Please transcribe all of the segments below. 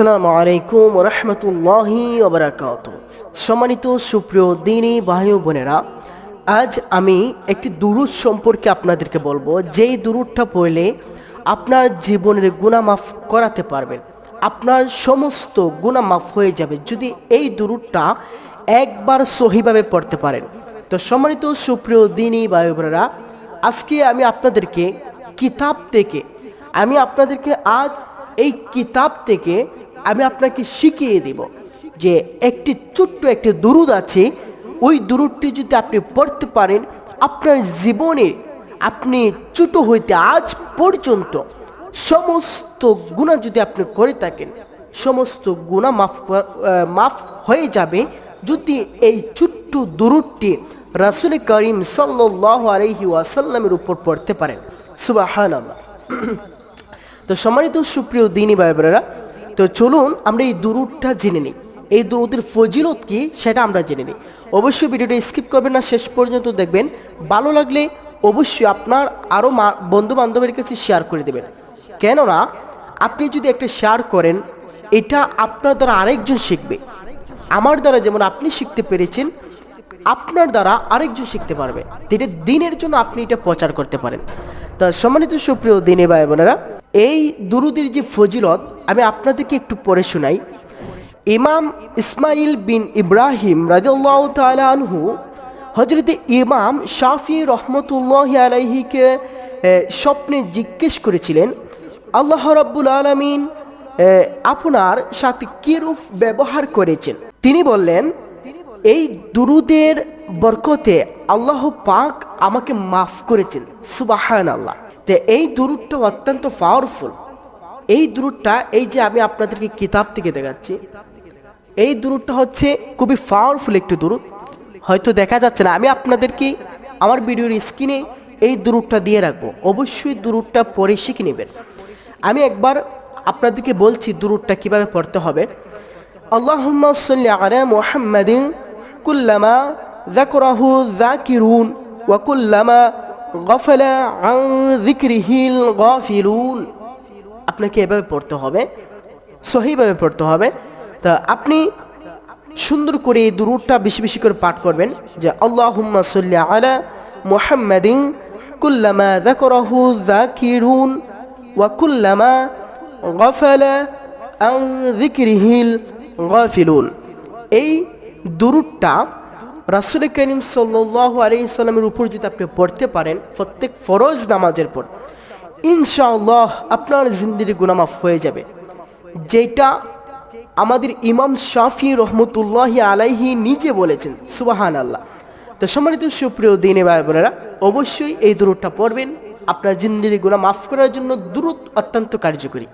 আসসালামু আলাইকুম রহমতুল্লাহি ওবরাকাত সম্মানিত সুপ্রিয় দিনী ভাই বোনেরা, আজ আমি একটি দুরুদ সম্পর্কে আপনাদেরকে বলব। যেই দুরুদটা পড়লে আপনার জীবনের গুণা মাফ করাতে পারবেন আপনার সমস্ত গুণা মাফ হয়ে যাবে যদি এই দুরুদটা একবার সহিভাবে পড়তে পারেন। তো সম্মানিত সুপ্রিয় দিনী ভাই বোনেরা, আজকে আমি আপনাদেরকে কিতাব থেকে, আমি আপনাদেরকে আজ এই কিতাব থেকে আমি আপনাকে শিখিয়ে দেব যে একটি ছোট্ট একটি দুরুদ আছে। ওই দুরুদটি যদি আপনি পড়তে পারেন, আপনার জীবনে আপনি ছোট হইতে আজ পর্যন্ত সমস্ত গুণা যদি আপনি করে থাকেন, সমস্ত গুণা মাফ মাফ হয়ে যাবে। যদি এই ছোট্ট দুরুদটি রাসুল করিম সাল্লাহ আলহি ওয়াসাল্লামের উপর পড়তে পারেন। আল্লাহ তো সম্মানিত সুপ্রিয় দিনী ভাই বোনেরা তো চলুন আমরা এই দুরুদটা জেনে নিই। এই দুরুদের ফজিলত কি সেটা আমরা জেনে নিই। অবশ্যই ভিডিওটা স্কিপ করবেন না, শেষ পর্যন্ত দেখবেন। ভালো লাগলে অবশ্যই আপনার আরও বন্ধু বান্ধবের কাছে শেয়ার করে দেবেন। কেননা, আপনি যদি একটা শেয়ার করেন, এটা আপনার দ্বারা আরেকজন শিখবে। আমার দ্বারা যেমন আপনি শিখতে পেরেছেন, আপনার দ্বারা আরেকজন শিখতে পারবে। এটা দিনের জন্য আপনি এটা প্রচার করতে পারেন। তা সম্মানিত সুপ্রিয় দিনে ভাই বোনেরা এই দুরুদের যে ফজিলত, আমি আপনাদেরকে একটু পড়ে শোনাই। ইমাম ইসমাইল বিন ইব্রাহিম রাজিউল্লাহ তালা আনহু হজরত ইমাম শাফি রহমতুল্লাহ আলাইহিকে স্বপ্নে জিজ্ঞেস করেছিলেন, আল্লাহ রাব্বুল আলমিন আপনার সাথে কিরূপ ব্যবহার করেছেন? তিনি বললেন, এই দুরুদের বরকতে আল্লাহ পাক আমাকে মাফ করেছেন সুবাহান আল্লাহ যে এই দূরটা অত্যন্ত পাওয়ারফুল এই দূরটা এই যে আমি আপনাদেরকে কিতাব থেকে দেখাচ্ছি, এই দূরটা হচ্ছে খুবই পাওয়ারফুল একটি দুরুদ। হয়তো দেখা যাচ্ছে না, আমি আপনাদেরকে আমার ভিডিওর স্ক্রিনে এই দূরটা দিয়ে রাখব। অবশ্যই দূরটা পরে শিখে নেবেন। আমি একবার আপনাদেরকে বলছি দূরটা কীভাবে পড়তে হবে। আল্লাহ কুল্লামা আং আপনাকে এভাবে পড়তে হবে, সহিভাবে পড়তে হবে। তা আপনি সুন্দর করে এই বেশি বেশি করে পাঠ করবেন যে আল্লাহ আলা মোহাম্মদিন কুল্লামা ওয়া কুল্লামা এই দুরুদটা রাসুল করিম সাল্লাহ আলাইসাল্লামের উপর যদি আপনি পড়তে পারেন, প্রত্যেক ফরজ নামাজের পর, ইনশাআল্লাহ আপনার জিন্দির গুনামাফ হয়ে যাবে। যেটা আমাদের ইমাম শাফি রহমতুল্লাহ আলাইহি নিজে বলেছেন সুবাহান আল্লাহ তো সম্মানিত সুপ্রিয় দিনে ভাই বোনেরা, অবশ্যই এই দূরটা পড়বেন। আপনার জিন্দির গুণা মাফ করার জন্য দূরত অত্যন্ত কার্যকরী।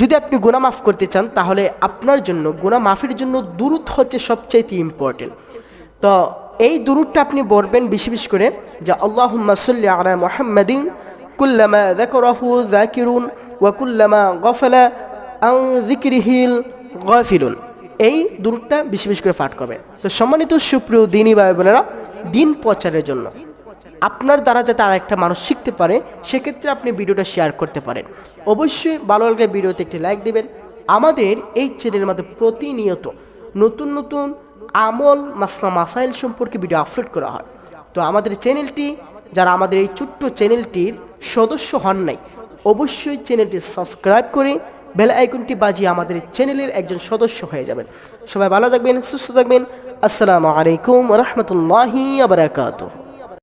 যদি আপনি গুণা মাফ করতে চান, তাহলে আপনার জন্য গুণা মাফের জন্য দূরত হচ্ছে সবচাইতে ইম্পর্টেন্ট তো এই দূরটা আপনি বলবেন বেশি বেশি করে যে আল্লাহ সাল্লি আলা মোহাম্মদিন কুল্লামা যাকরাহু যাকিরুন ওয়া কুল্লামা গফলা আন যিকরিহিল গাফিলুন। এই দূরটা বেশি বেশি করে পাঠ করবেন। তো সম্মানিত সুপ্রিয় দিনী ভাই বোনেরা, দিন প্রচারের জন্য আপনার দ্বারা যাতে আর একটা মানুষ শিখতে পারে, সেক্ষেত্রে আপনি ভিডিওটা শেয়ার করতে পারেন। অবশ্যই ভালো লাগলে ভিডিওতে একটি লাইক দেবেন। আমাদের এই চ্যানেলের মধ্যে প্রতিনিয়ত নতুন নতুন আমল মাসলা মাসাইল সম্পর্কে ভিডিও আপলোড করা হয়। তো আমাদের চ্যানেলটি, যারা আমাদের এই ছোট্ট চ্যানেলটির সদস্য হন নাই, অবশ্যই চ্যানেলটি সাবস্ক্রাইব করে বেল আইকনটি বাজিয়ে আমাদের চ্যানেলের একজন সদস্য হয়ে যাবেন। সবাই ভালো থাকবেন, সুস্থ থাকবেন। আসসালামু আলাইকুম রহমতুল্লাহি আবরাকাতুহ